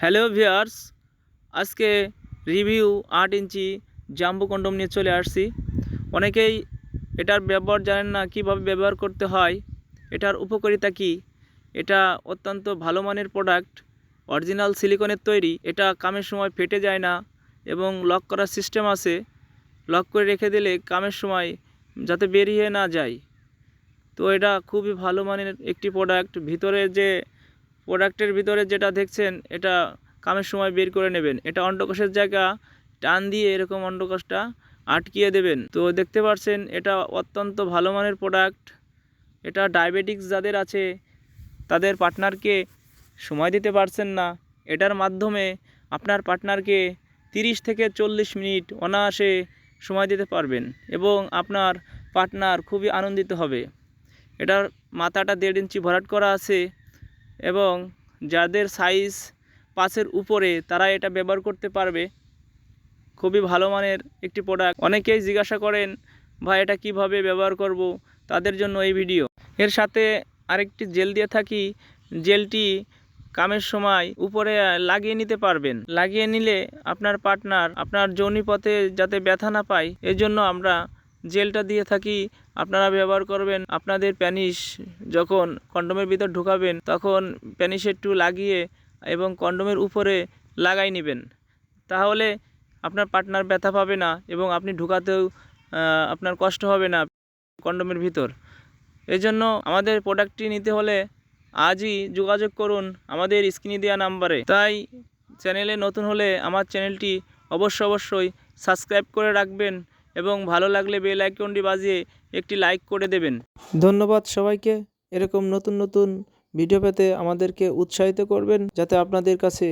Hello viewers আজকে review আট ইঞ্চি জাম্বু কন্ডম নিয়ে চলে আসছি। অনেকেই এটার ব্যবহার জানেন না, কীভাবে ব্যবহার করতে হয়, এটার উপকারিতা কী? এটা অত্যন্ত ভালো মানের প্রোডাক্ট অরিজিনাল সিলিকনের তৈরি, এটা কামের সময় ফেটে যায় না এবং লক করার সিস্টেম আছে। লক করে রেখে দিলে কামের সময় যাতে বেরিয়ে না যায়। তো এটা খুবই ভালো মানের একটি প্রোডাক্ট ভিতরে যে প্রোডাক্টের ভিতরে যেটা দেখছেন, এটা কামের সময় বের করে নেবেন। এটা অন্ডকোষের জায়গা, টান দিয়ে এরকম অন্ডকোষটা আটকিয়ে দেবেন। তো দেখতে পাচ্ছেন, এটা অত্যন্ত ভালো মানের প্রোডাক্ট। এটা ডায়াবেটিক্স যাদের আছে, তাদের পার্টনারকে সময় দিতে পারছেন না। এটার মাধ্যমে আপনার পার্টনারকে তিরিশ থেকে চল্লিশ মিনিট অনায়াসে সময় দিতে পারবেন এবং আপনার পার্টনার খুবই আনন্দিত হবে। এটার মাথাটা দেড় ইঞ্চি ভরাট করা আছে। এবং যাদের সাইজ পাঁচের উপরে তারা এটা ব্যবহার করতে পারবে। খুবই ভালো মানের একটি প্রোডাক্ট অনেকেই জিজ্ঞাসা করেন, ভাই, এটা কীভাবে ব্যবহার করব? তাদের জন্য এই ভিডিও এর সাথে আরেকটি জেল দিয়ে থাকি। জেলটি কামের সময় উপরে লাগিয়ে নিতে পারবেন। লাগিয়ে নিলে আপনার পার্টনার আপনার যৌনিপথে যাতে ব্যথা না পায়, এজন্য আমরা জেলটা দিয়ে থাকি, আপনারা ব্যবহার করবেন। আপনাদের প্যানিস যখন কন্ডোমের ভিতর ঢুকাবেন, তখন প্যানিস একটু লাগিয়ে এবং কন্ডোমের উপরে লাগাই নেবেন। তাহলে আপনার পার্টনার ব্যথা পাবে না এবং আপনি ঢুকাতেও আপনার কষ্ট হবে না কন্ডোমের ভিতর। এই জন্য আমাদের প্রোডাক্টটি নিতে হলে আজই যোগাযোগ করুন আমাদের স্ক্রিনে দেওয়া নাম্বারে। তাই চ্যানেলে নতুন হলে আমার চ্যানেলটি অবশ্য অবশ্যই সাবস্ক্রাইব করে রাখবেন। এবং ভালো লাগলে বেল আইকনটি বাজিয়ে একটি লাইক করে দেবেন। ধন্যবাদ সবাইকে। এরকম নতুন নতুন ভিডিও পেতে আমাদেরকে উৎসাহিত করবেন, যাতে আপনাদের কাছে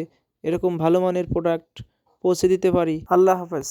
এরকম ভালো মানের প্রোডাক্ট পৌঁছে দিতে পারি। আল্লাহ হাফেজ।